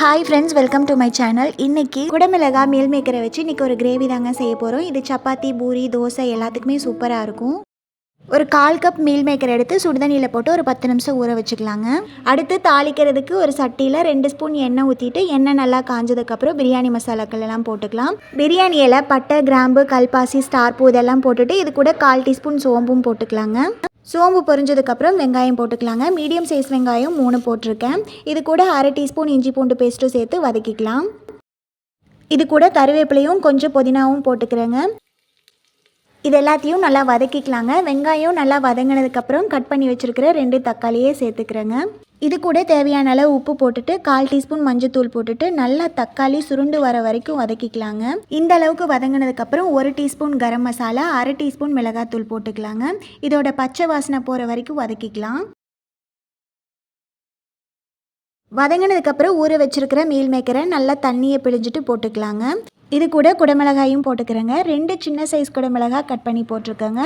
Hi friends welcome to my channel இன்னைக்கு குடமிளகா meal மேக்கரை வச்சு இன்றைக்கி ஒரு கிரேவி தாங்க செய்ய போகிறோம் இது சப்பாத்தி பூரி தோசை எல்லாத்துக்குமே சூப்பராக இருக்கும். ஒரு கால் கப் மீல் மேக்கர் எடுத்து சுடுதண்ணியில் போட்டு ஒரு பத்து நிமிஷம் ஊற வச்சுக்கலாங்க. அடுத்து தாளிக்கிறதுக்கு ஒரு சட்டியில் ரெண்டு ஸ்பூன் எண்ணெய் ஊற்றிட்டு எண்ணெய் நல்லா காஞ்சதுக்கப்புறம் பிரியாணி மசாலாக்கள் எல்லாம் போட்டுக்கலாம். பிரியாணியில் பட்டை கிராம்பு கல்பாசி ஸ்டார் பூ இதெல்லாம் போட்டுட்டு இது கூட கால் டீஸ்பூன் சோம்பும் போட்டுக்கலாங்க. சோம்பு பொரிஞ்சதுக்கப்புறம் வெங்காயம் போட்டுக்கலாங்க. மீடியம் சைஸ் வெங்காயம் மூணு போட்டிருக்கேன். இது கூட அரை டீஸ்பூன் இஞ்சி பூண்டு பேஸ்ட்டும் சேர்த்து வதக்கிக்கலாம். இது கூட கருவேப்பிலையும் கொஞ்சம் புதினாவும் போட்டுக்கிறேங்க. இது எல்லாத்தையும் நல்லா வதக்கிக்கலாங்க. வெங்காயம் நல்லா வதங்கினதுக்கப்புறம் கட் பண்ணி வச்சுருக்கிற ரெண்டு தக்காளியே சேர்த்துக்கிறேங்க. இது கூட தேவையான அளவு உப்பு போட்டுட்டு கால் டீஸ்பூன் மஞ்சத்தூள் போட்டுட்டு நல்லா தக்காளி சுருண்டு வர வரைக்கும் வதக்கிக்கலாங்க. இந்த அளவுக்கு வதங்கினதுக்கப்புறம் ஒரு டீஸ்பூன் கரம் மசாலா அரை டீஸ்பூன் மிளகாத்தூள் போட்டுக்கலாங்க. இதோட பச்சை வாசனை போகிற வரைக்கும் வதக்கிக்கலாம். வதங்கினதுக்கப்புறம் ஊற வச்சிருக்கிற மீல் மேக்கரை நல்லா தண்ணியை பிழிஞ்சிட்டு போட்டுக்கலாங்க. இது கூட குடமிளகாயும் போட்டுக்கிறேங்க. ரெண்டு சின்ன சைஸ் குடமிளகாய் கட் பண்ணி போட்டிருக்கேங்க.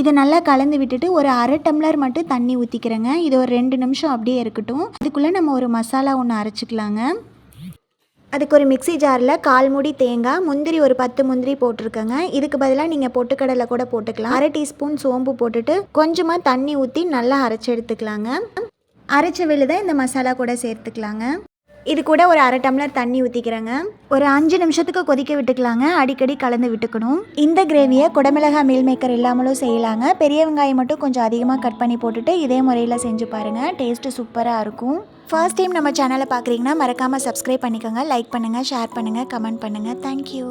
இது நல்லா கலந்து விட்டுட்டு ஒரு அரை டம்ளர் மட்டும் தண்ணி ஊற்றிக்கிறேங்க இது ஒரு ரெண்டு நிமிஷம் அப்படியே இருக்கட்டும். அதுக்குள்ளே நம்ம ஒரு மசாலா ஒன்று அரைச்சிக்கலாங்க. அதுக்கு ஒரு மிக்ஸி ஜாரில் கால் மூடி தேங்காய் முந்திரி ஒரு பத்து முந்திரி போட்டிருக்கேங்க. இதுக்கு பதிலாக நீங்கள் பொட்டுக்கடலை கூட போட்டுக்கலாம். அரை டீஸ்பூன் சோம்பு போட்டுட்டு கொஞ்சமாக தண்ணி ஊற்றி நல்லா அரைச்சி எடுத்துக்கலாங்க. அரைச்ச விழுதை இந்த மசாலா கூட சேர்த்துக்கலாங்க. இது கூட ஒரு அரை டம்ளர் தண்ணி ஊற்றிக்கிறேங்க ஒரு அஞ்சு நிமிஷத்துக்கு கொதிக்க விட்டுக்கலாங்க. அடிக்கடி கலந்து விட்டுக்கணும். இந்த கிரேவியை குடமிளகாய் மீல் மேக்கர் இல்லாமலும் செய்யலாங்க. பெரிய வெங்காயம் மட்டும் கொஞ்சம் அதிகமாக கட் பண்ணி போட்டுட்டு இதே முறையில் செஞ்சு பாருங்கள் டேஸ்ட்டு சூப்பராக இருக்கும். ஃபர்ஸ்ட் டைம் நம்ம சேனலை பார்க்குறீங்கன்னா மறக்காமல் சப்ஸ்கிரைப் பண்ணிக்கோங்க. லைக் பண்ணுங்கள் ஷேர் பண்ணுங்கள் கமெண்ட் பண்ணுங்கள் தேங்க்யூ